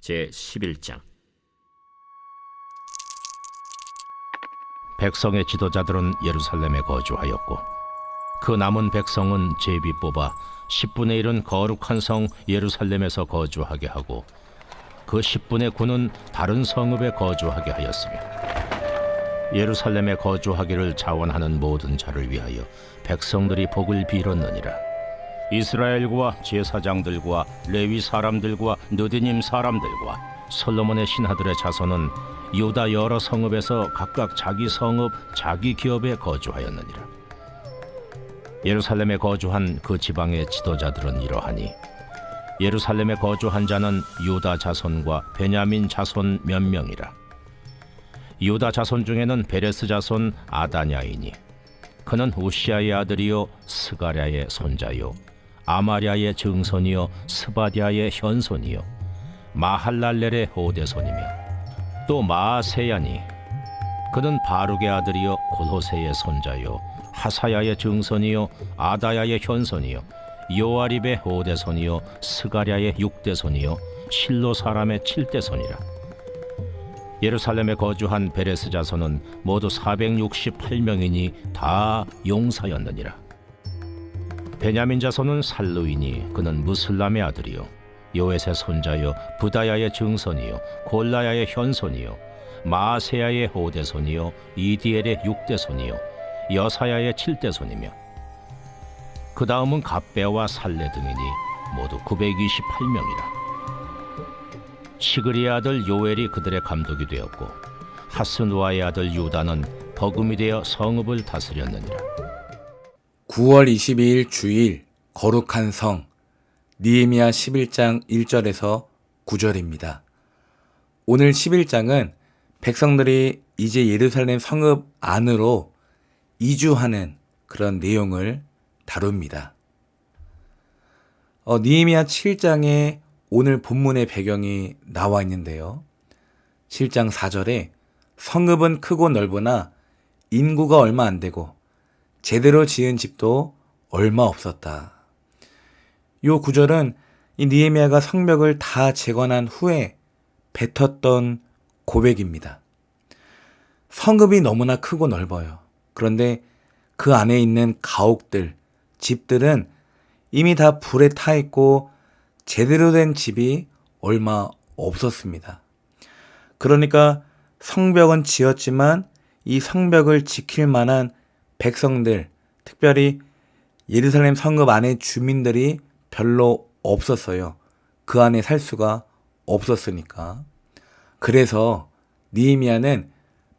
제 11장. 백성의 지도자들은 예루살렘에 거주하였고 그 남은 백성은 제비 뽑아 10분의 1은 거룩한 성 예루살렘에서 거주하게 하고 그 10분의 9는 다른 성읍에 거주하게 하였으며 예루살렘에 거주하기를 자원하는 모든 자를 위하여 백성들이 복을 빌었느니라 이스라엘과 제사장들과 레위 사람들과 느디님 사람들과 솔로몬의 신하들의 자손은 유다 여러 성읍에서 각각 자기 성읍 자기 기업에 거주하였느니라. 예루살렘에 거주한 그 지방의 지도자들은 이러하니 예루살렘에 거주한 자는 유다 자손과 베냐민 자손 몇 명이라. 유다 자손 중에는 베레스 자손 아다냐이니 그는 우시아의 아들이요 스가랴의 손자요 아마랴의 증손이요 스바디아의 현손이요 마할랄렐의 호대손이며 또 마아세야니 그는 바룩의 아들이요 골호세의 손자요 하사야의 증손이요 아다야의 현손이요 요아립의 호대손이요 스가랴의 육대손이요 실로 사람의 칠대손이라. 예루살렘에 거주한 베레스 자손은 모두 468명이니 다 용사였느니라 베냐민 자손은 살루이니 그는 무슬람의 아들이요. 요엣의 손자요 부다야의 증손이요 골라야의 현손이요 마아세야의 호대손이요 이디엘의 육대손이요 여사야의 칠대손이며 그 다음은 갑배와 살레 등이니 모두 928명이라. 시그리의 아들 요엘이 그들의 감독이 되었고 하스누아의 아들 유다는 버금이 되어 성읍을 다스렸느니라 9월 22일 주일 거룩한 성 니에미야 11장 1절에서 9절입니다. 오늘 11장은 백성들이 이제 예루살렘 성읍 안으로 이주하는 그런 내용을 다룹니다. 어, 니에미야 7장에 오늘 본문의 배경이 나와 있는데요. 7장 4절에 성읍은 크고 넓으나 인구가 얼마 안 되고 제대로 지은 집도 얼마 없었다. 요 구절은 이 니에미아가 성벽을 다 재건한 후에 뱉었던 고백입니다. 성읍이 너무나 크고 넓어요. 그런데 그 안에 있는 가옥들, 집들은 이미 다 불에 타 있고 제대로 된 집이 얼마 없었습니다. 그러니까 성벽은 지었지만 이 성벽을 지킬 만한 백성들, 특별히 예루살렘 성읍 안에 주민들이 별로 없었어요. 그 안에 살 수가 없었으니까. 그래서 니에미아는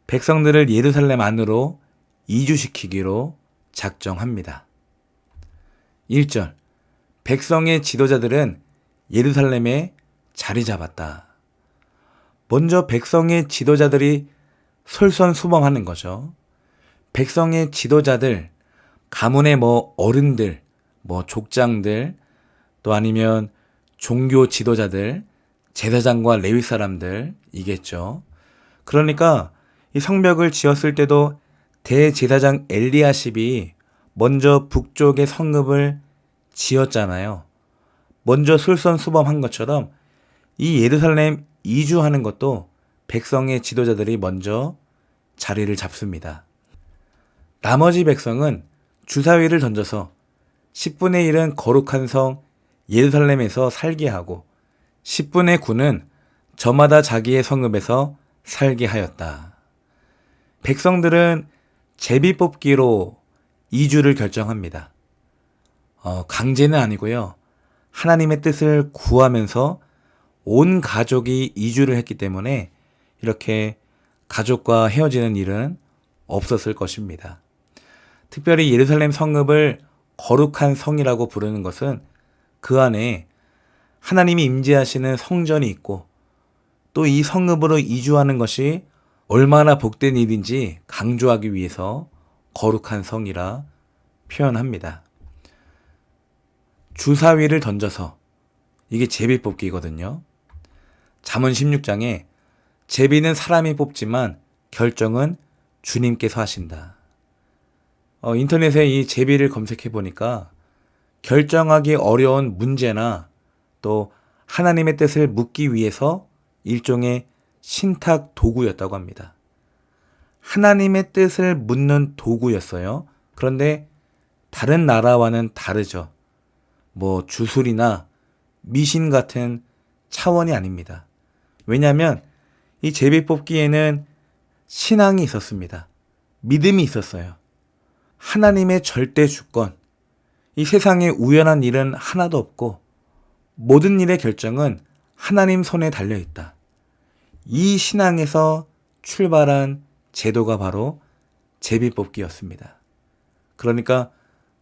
백성들을 예루살렘 안으로 이주시키기로 작정합니다. 1절 백성의 지도자들은 예루살렘에 자리 잡았다. 먼저 백성의 지도자들이 솔선수범하는 거죠. 백성의 지도자들, 가문의 뭐 어른들, 뭐 족장들, 또 아니면 종교 지도자들, 제사장과 레위 사람들이겠죠. 그러니까 이 성벽을 지었을 때도 대제사장 엘리야십이 먼저 북쪽의 성읍을 지었잖아요. 먼저 솔선수범한 것처럼 이 예루살렘 이주하는 것도 백성의 지도자들이 먼저 자리를 잡습니다. 나머지 백성은 주사위를 던져서 10분의 1은 거룩한 성 예루살렘에서 살게 하고 10분의 9는 저마다 자기의 성읍에서 살게 하였다. 백성들은 제비 뽑기로 이주를 결정합니다. 어, 강제는 아니고요. 하나님의 뜻을 구하면서 온 가족이 이주를 했기 때문에 이렇게 가족과 헤어지는 일은 없었을 것입니다. 특별히 예루살렘 성읍을 거룩한 성이라고 부르는 것은 그 안에 하나님이 임재하시는 성전이 있고 또 이 성읍으로 이주하는 것이 얼마나 복된 일인지 강조하기 위해서 거룩한 성이라 표현합니다. 주사위를 던져서 이게 제비 뽑기거든요. 잠언 16장에 제비는 사람이 뽑지만 결정은 주님께서 하신다. 어, 인터넷에 이 제비를 검색해 보니까 결정하기 어려운 문제나 또 하나님의 뜻을 묻기 위해서 일종의 신탁 도구였다고 합니다. 하나님의 뜻을 묻는 도구였어요. 그런데 다른 나라와는 다르죠. 뭐 주술이나 미신 같은 차원이 아닙니다. 왜냐하면 이 제비 뽑기에는 신앙이 있었습니다. 믿음이 있었어요. 하나님의 절대 주권. 이 세상에 우연한 일은 하나도 없고 모든 일의 결정은 하나님 손에 달려 있다. 이 신앙에서 출발한 제도가 바로 제비뽑기였습니다. 그러니까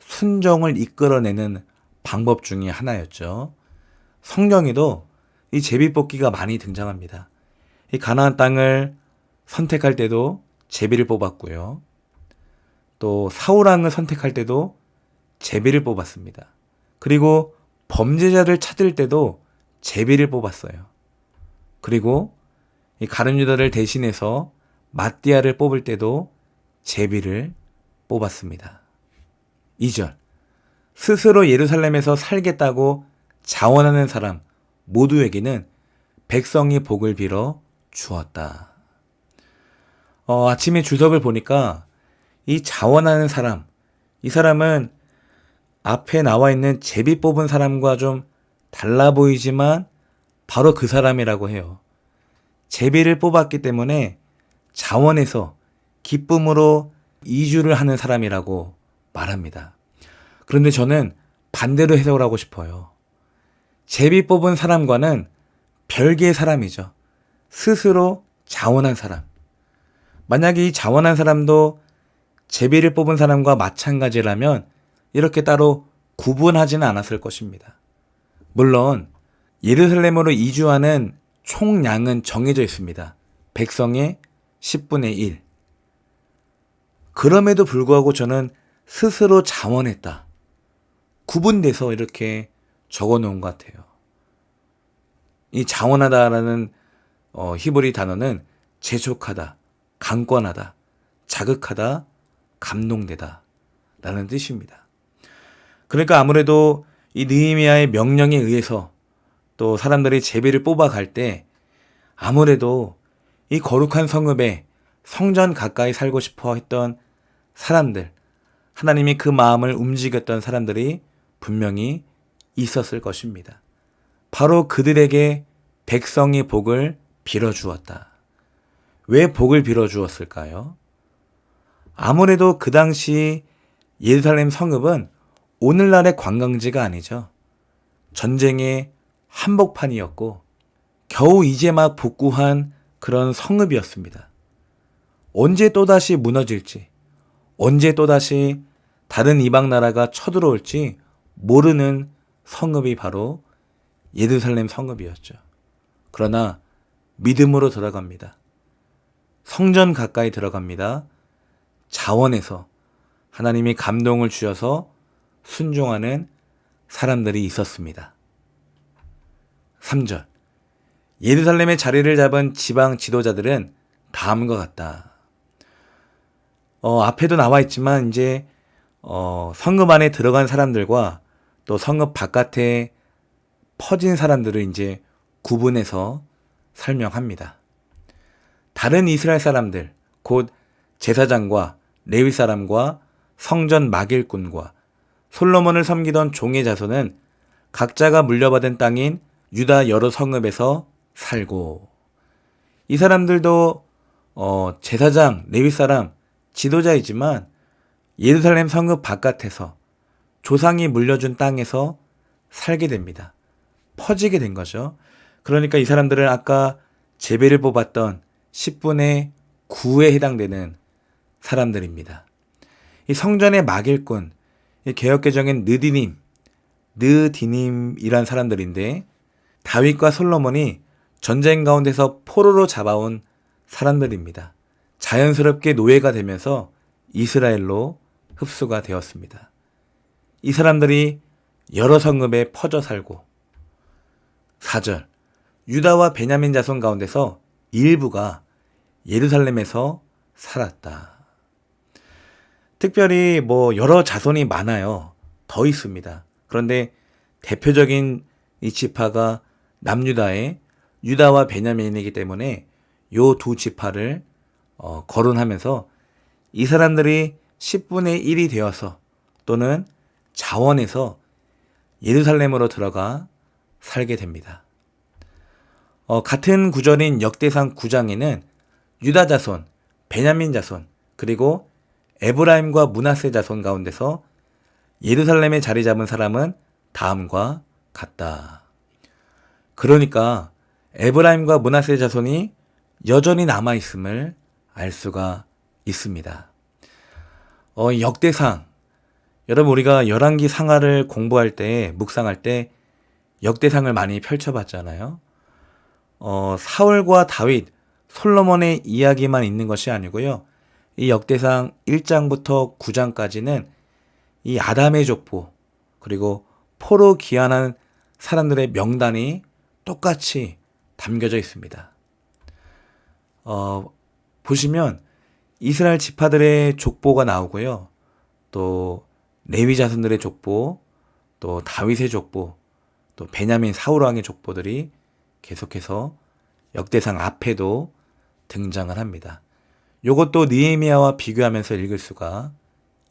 순종을 이끌어내는 방법 중의 하나였죠. 성경에도 이 제비뽑기가 많이 등장합니다. 이 가나안 땅을 선택할 때도 제비를 뽑았고요. 또 사울왕을 선택할 때도 제비를 뽑았습니다. 그리고 범죄자를 찾을 때도 제비를 뽑았어요. 그리고 이 가룟 유다를 대신해서 마띠아를 뽑을 때도 제비를 뽑았습니다. 2절 스스로 예루살렘에서 살겠다고 자원하는 사람 모두에게는 백성이 복을 빌어 주었다. 어, 아침에 주석을 보니까 이 자원하는 사람, 이 사람은 앞에 나와 있는 제비 뽑은 사람과 좀 달라 보이지만 바로 그 사람이라고 해요. 제비를 뽑았기 때문에 자원에서 기쁨으로 이주를 하는 사람이라고 말합니다. 그런데 저는 반대로 해석을 하고 싶어요. 제비 뽑은 사람과는 별개의 사람이죠. 스스로 자원한 사람. 만약에 이 자원한 사람도 제비를 뽑은 사람과 마찬가지라면 이렇게 따로 구분하지는 않았을 것입니다. 물론 예루살렘으로 이주하는 총량은 정해져 있습니다. 백성의 10분의 1. 그럼에도 불구하고 저는 스스로 자원했다. 구분돼서 이렇게 적어 놓은 것 같아요. 이 자원하다라는 어, 히브리 단어는 재촉하다, 강권하다, 자극하다, 감동되다 라는 뜻입니다. 그러니까 아무래도 이 느헤미야의 명령에 의해서 또 사람들이 제비를 뽑아갈 때 아무래도 이 거룩한 성읍에 성전 가까이 살고 싶어 했던 사람들, 하나님이 그 마음을 움직였던 사람들이 분명히 있었을 것입니다. 바로 그들에게 백성의 복을 빌어주었다. 왜 복을 빌어주었을까요? 아무래도 그 당시 예루살렘 성읍은 오늘날의 관광지가 아니죠. 전쟁의 한복판이었고 겨우 이제 막 복구한 그런 성읍이었습니다. 언제 또다시 무너질지, 언제 또다시 다른 이방 나라가 쳐들어올지 모르는 성읍이 바로 예루살렘 성읍이었죠. 그러나 믿음으로 들어갑니다. 성전 가까이 들어갑니다. 자원에서 하나님이 감동을 주셔서 순종하는 사람들이 있었습니다. 3절. 예루살렘의 자리를 잡은 지방 지도자들은 다음과 같다. 어, 앞에도 나와 있지만 이제 어, 성읍 안에 들어간 사람들과 또 성읍 바깥에 퍼진 사람들을 이제 구분해서 설명합니다. 다른 이스라엘 사람들, 곧 제사장과 레위 사람과 성전 마길꾼과 솔로몬을 섬기던 종의 자손은 각자가 물려받은 땅인 유다 여러 성읍에서 살고 이 사람들도 어, 제사장, 레위 사람, 지도자이지만 예루살렘 성읍 바깥에서 조상이 물려준 땅에서 살게 됩니다. 퍼지게 된 거죠. 그러니까 이 사람들은 아까 제배를 뽑았던 10분의 9에 해당되는 사람들입니다. 이 성전의 막일꾼, 이 개혁개정인 느디님, 느디님이란 사람들인데 다윗과 솔로몬이 전쟁 가운데서 포로로 잡아온 사람들입니다. 자연스럽게 노예가 되면서 이스라엘로 흡수가 되었습니다. 이 사람들이 여러 성읍에 퍼져 살고 4절 유다와 베냐민 자손 가운데서 일부가 예루살렘에서 살았다. 특별히 뭐 여러 자손이 많아요. 더 있습니다. 그런데 대표적인 이 지파가 남유다의 유다와 베냐민이기 때문에 요 두 지파를 어, 거론하면서 이 사람들이 10분의 1이 되어서 또는 자원해서 예루살렘으로 들어가 살게 됩니다. 어, 같은 구절인 역대상 9장에는 유다 자손, 베냐민 자손, 그리고 에브라임과 문하세 자손 가운데서 예루살렘에 자리 잡은 사람은 다음과 같다. 그러니까 에브라임과 문하세 자손이 여전히 남아 있음을 알 수가 있습니다. 어, 이 역대상 여러분 우리가 열왕기 상하를 공부할 때 묵상할 때 역대상을 많이 펼쳐봤잖아요. 어, 사울과 다윗, 솔로몬의 이야기만 있는 것이 아니고요. 이 역대상 1장부터 9장까지는 이 아담의 족보 그리고 포로 귀환한 사람들의 명단이 똑같이 담겨져 있습니다. 어, 보시면 이스라엘 지파들의 족보가 나오고요. 또 레위 자손들의 족보, 또 다윗의 족보, 또 베냐민 사울 왕의 족보들이 계속해서 역대상 앞에도 등장을 합니다. 요것도 니에미아와 비교하면서 읽을 수가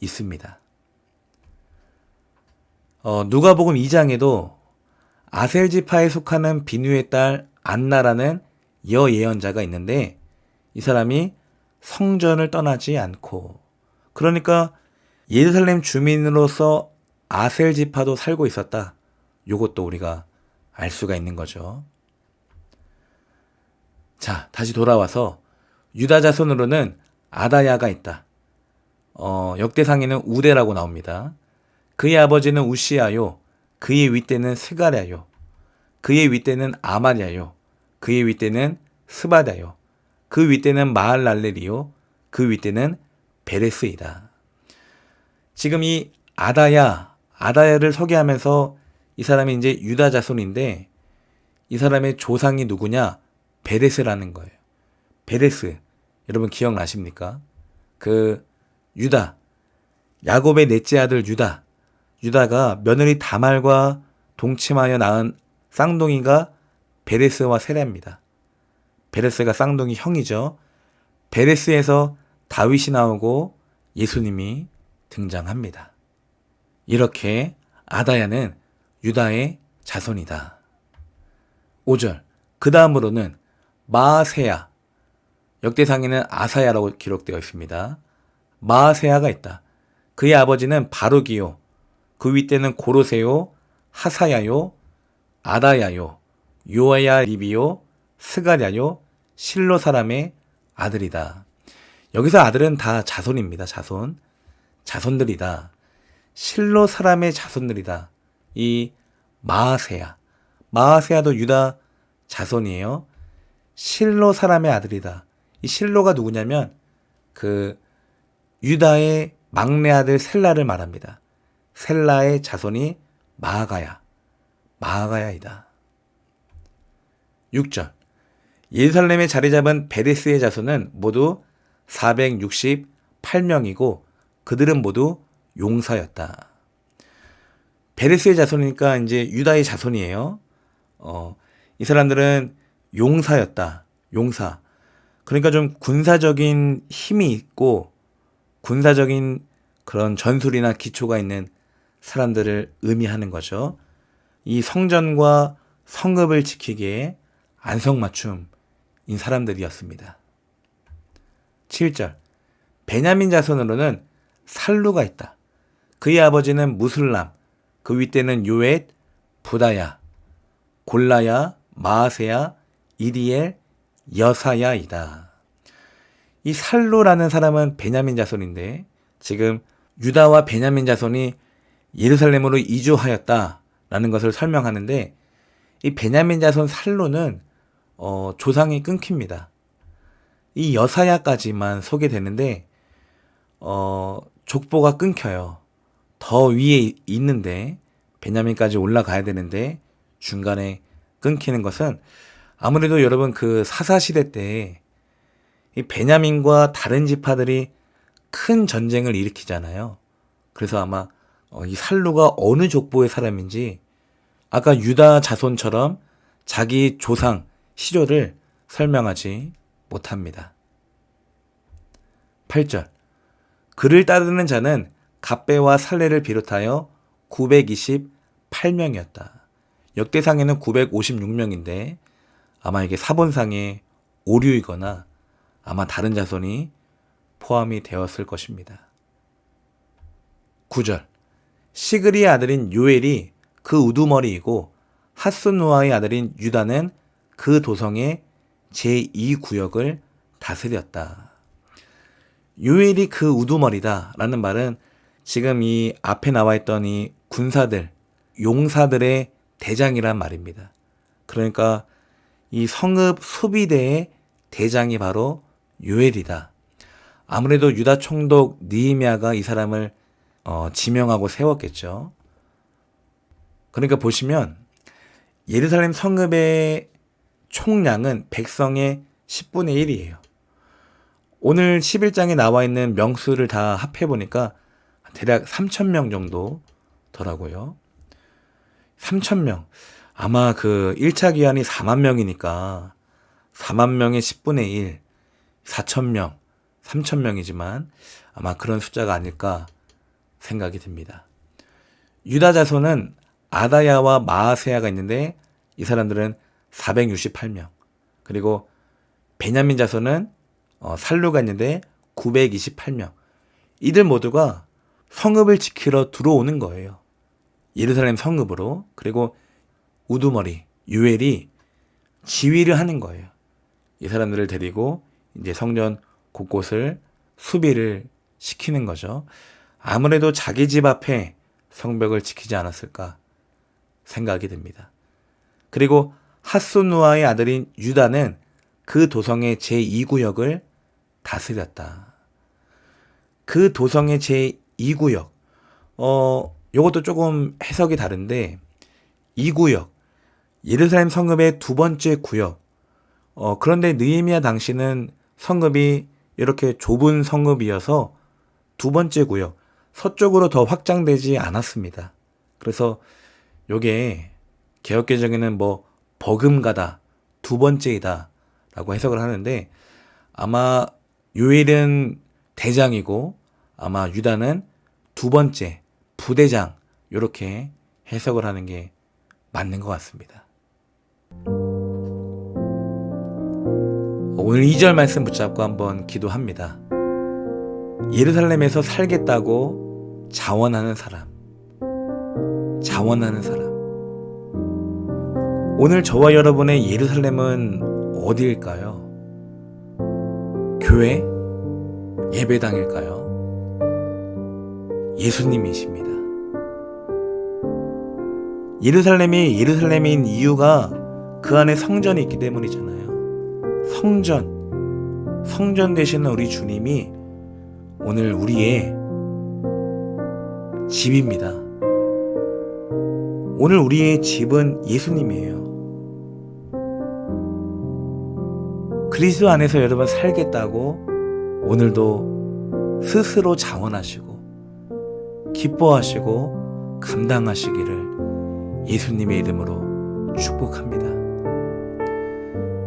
있습니다. 어, 누가복음 2장에도 아셀 지파에 속하는 비누의 딸 안나라는 여 예언자가 있는데 이 사람이 성전을 떠나지 않고 그러니까 예루살렘 주민으로서 아셀 지파도 살고 있었다. 요것도 우리가 알 수가 있는 거죠. 자, 다시 돌아와서 유다 자손으로는 아다야가 있다. 어, 역대상에는 우대라고 나옵니다. 그의 아버지는 우시아요. 그의 윗대는 스가랴요. 그의 윗대는 아마랴요. 그의 윗대는 스바다요. 그 윗대는 마할랄레리요. 그 윗대는 베레스이다. 지금 이 아다야, 아다야를 소개하면서 이 사람이 이제 유다 자손인데 이 사람의 조상이 누구냐? 베레스라는 거예요. 베레스. 여러분 기억나십니까? 그 유다. 야곱의 넷째 아들 유다. 유다가 며느리 다말과 동침하여 낳은 쌍둥이가 베레스와 세라입니다. 베레스가 쌍둥이 형이죠. 베레스에서 다윗이 나오고 예수님이 등장합니다. 이렇게 아다야는 유다의 자손이다. 5절. 그 다음으로는 마세야. 역대상에는 아사야라고 기록되어 있습니다. 마세야가 있다. 그의 아버지는 바루기요. 그 윗대는 고로세요, 하사야요, 아다야요, 요아야 리비요, 스가랴요, 실로 사람의 아들이다. 여기서 아들은 다 자손입니다. 자손. 자손들이다. 실로 사람의 자손들이다. 이 마아세야. 마아세야도 유다 자손이에요. 실로 사람의 아들이다. 이 실로가 누구냐면 그 유다의 막내 아들 셀라를 말합니다. 셀라의 자손이 마아가야. 마아가야이다. 6절. 예루살렘에 자리 잡은 베레스의 자손은 모두 468명이고 그들은 모두 용사였다. 베레스의 자손이니까 이제 유다의 자손이에요. 어, 이 사람들은 용사였다. 용사. 그러니까 좀 군사적인 힘이 있고 군사적인 그런 전술이나 기초가 있는 사람들을 의미하는 거죠. 이 성전과 성읍을 지키기에 안성맞춤인 사람들이었습니다. 7절. 베냐민 자손으로는 살루가 있다. 그의 아버지는 무슬람, 그 윗대는 요엣, 부다야, 골라야, 마아세야, 이디엘, 여사야이다. 이 살루라는 사람은 베냐민 자손인데 지금 유다와 베냐민 자손이 예루살렘으로 이주하였다라는 것을 설명하는데 이 베냐민 자손 살루는 어, 조상이 끊깁니다. 이 여사야까지만 소개되는데 어, 족보가 끊겨요. 더 위에 있는데 베냐민까지 올라가야 되는데 중간에 끊기는 것은 아무래도 여러분 그 사사 시대 때 이 베냐민과 다른 지파들이 큰 전쟁을 일으키잖아요. 그래서 아마 어, 이 살루가 어느 족보의 사람인지 아까 유다 자손처럼 자기 조상 시조를 설명하지 못합니다. 8절 그를 따르는 자는 갑배와 살레를 비롯하여 928명이었다. 역대상에는 956명인데 아마 이게 사본상의 오류이거나 아마 다른 자손이 포함이 되었을 것입니다. 9절 시그리의 아들인 요엘이 그 우두머리이고 하스누아의 아들인 유다는 그 도성의 제2구역을 다스렸다. 요엘이 그 우두머리다 라는 말은 지금 이 앞에 나와 있던 이 군사들, 용사들의 대장이란 말입니다. 그러니까 이 성읍 수비대의 대장이 바로 요엘이다. 아무래도 유다 총독 니히미야가 이 사람을 어, 지명하고 세웠겠죠. 그러니까 보시면 예루살렘 성읍의 총량은 백성의 10분의 1이에요. 오늘 11장에 나와 있는 명수를 다 합해 보니까 대략 3,000명 정도 더라고요. 3,000명. 아마 그 1차 기한이 4만 명이니까 4만 명의 10분의 1, 4,000명, 3,000명이지만 아마 그런 숫자가 아닐까 생각이 듭니다. 유다 자손은 아다야와 마아세야가 있는데 이 사람들은 468명. 그리고 베냐민 자손은 어, 살루가 있는데 928명. 이들 모두가 성읍을 지키러 들어오는 거예요. 예루살렘 성읍으로. 그리고 우두머리, 유엘이 지휘를 하는 거예요. 이 사람들을 데리고 이제 성전 곳곳을 수비를 시키는 거죠. 아무래도 자기 집 앞에 성벽을 지키지 않았을까 생각이 듭니다. 그리고 하수누아의 아들인 유다는 그 도성의 제2구역을 다스렸다. 그 도성의 제2구역. 어, 요것도 조금 해석이 다른데 2구역. 예루살렘 성읍의 두 번째 구역. 어, 그런데 느헤미야 당시는 성읍이 이렇게 좁은 성읍이어서 두 번째 구역, 서쪽으로 더 확장되지 않았습니다. 그래서 요게 개혁개정에는 뭐 버금가다, 두 번째이다 라고 해석을 하는데 아마 요일은 대장이고 아마 유다는 두 번째 부대장 요렇게 해석을 하는 게 맞는 것 같습니다. 오늘 2절 말씀 붙잡고 한번 기도합니다. 예루살렘에서 살겠다고 자원하는 사람. 자원하는 사람. 오늘 저와 여러분의 예루살렘은 어디일까요? 교회? 예배당일까요? 예수님이십니다. 예루살렘이 예루살렘인 이유가 그 안에 성전이 있기 때문이잖아요. 성전. 성전 되시는 우리 주님이 오늘 우리의 집입니다. 오늘 우리의 집은 예수님이에요. 그리스도 안에서 여러분 살겠다고 오늘도 스스로 자원하시고 기뻐하시고 감당하시기를 예수님의 이름으로 축복합니다.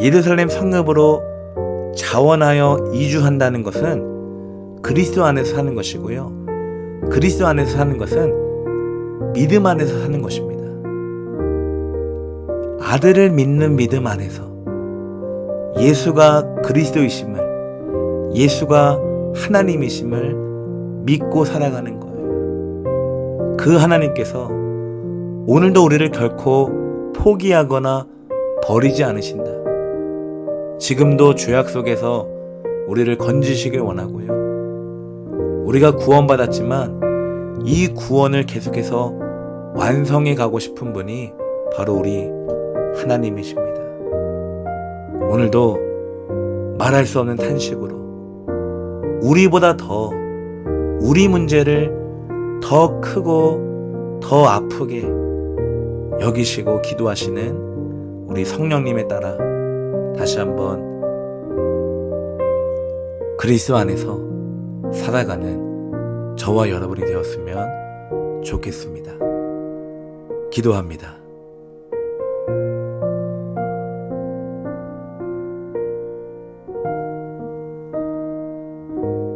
예루살렘 성읍으로 자원하여 이주한다는 것은 그리스도 안에서 사는 것이고요. 그리스도 안에서 사는 것은 믿음 안에서 사는 것입니다. 아들을 믿는 믿음 안에서 예수가 그리스도이심을 예수가 하나님이심을 믿고 살아가는 거예요. 그 하나님께서 오늘도 우리를 결코 포기하거나 버리지 않으신다. 지금도 죄악 속에서 우리를 건지시길 원하고요. 우리가 구원받았지만 이 구원을 계속해서 완성해 가고 싶은 분이 바로 우리 하나님이십니다. 오늘도 말할 수 없는 탄식으로 우리보다 더 우리 문제를 더 크고 더 아프게 여기시고 기도하시는 우리 성령님에 따라 다시 한번 그리스도 안에서 살아가는 저와 여러분이 되었으면 좋겠습니다. 기도합니다.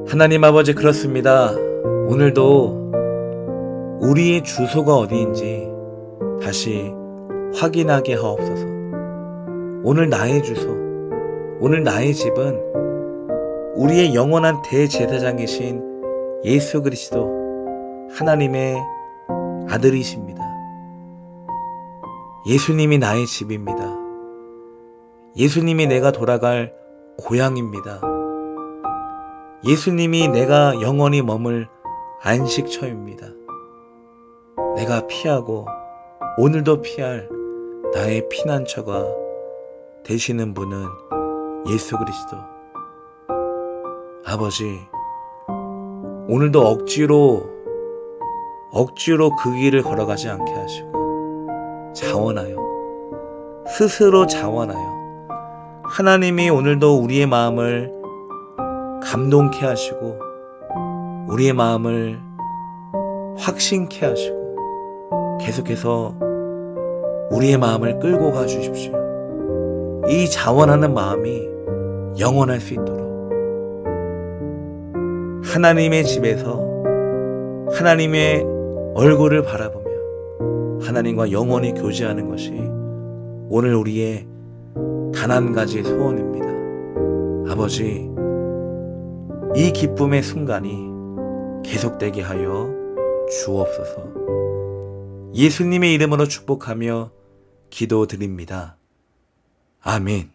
하나님 아버지 그렇습니다. 오늘도 우리의 주소가 어디인지 다시 확인하게 하옵소서. 오늘 나의 주소, 오늘 나의 집은 우리의 영원한 대제사장이신 예수 그리스도 하나님의 아들이십니다. 예수님이 나의 집입니다. 예수님이 내가 돌아갈 고향입니다. 예수님이 내가 영원히 머물 안식처입니다. 내가 피하고 오늘도 피할 나의 피난처가 되시는 분은 예수 그리스도. 아버지, 오늘도 억지로, 억지로 그 길을 걸어가지 않게 하시고, 자원하여, 스스로 자원하여, 하나님이 오늘도 우리의 마음을 감동케 하시고, 우리의 마음을 확신케 하시고, 계속해서 우리의 마음을 끌고 가 주십시오. 이 자원하는 마음이 영원할 수 있도록 하나님의 집에서 하나님의 얼굴을 바라보며 하나님과 영원히 교제하는 것이 오늘 우리의 단 한 가지의 소원입니다. 아버지, 이 기쁨의 순간이 계속되게 하여 주옵소서. 예수님의 이름으로 축복하며 기도드립니다. 아멘.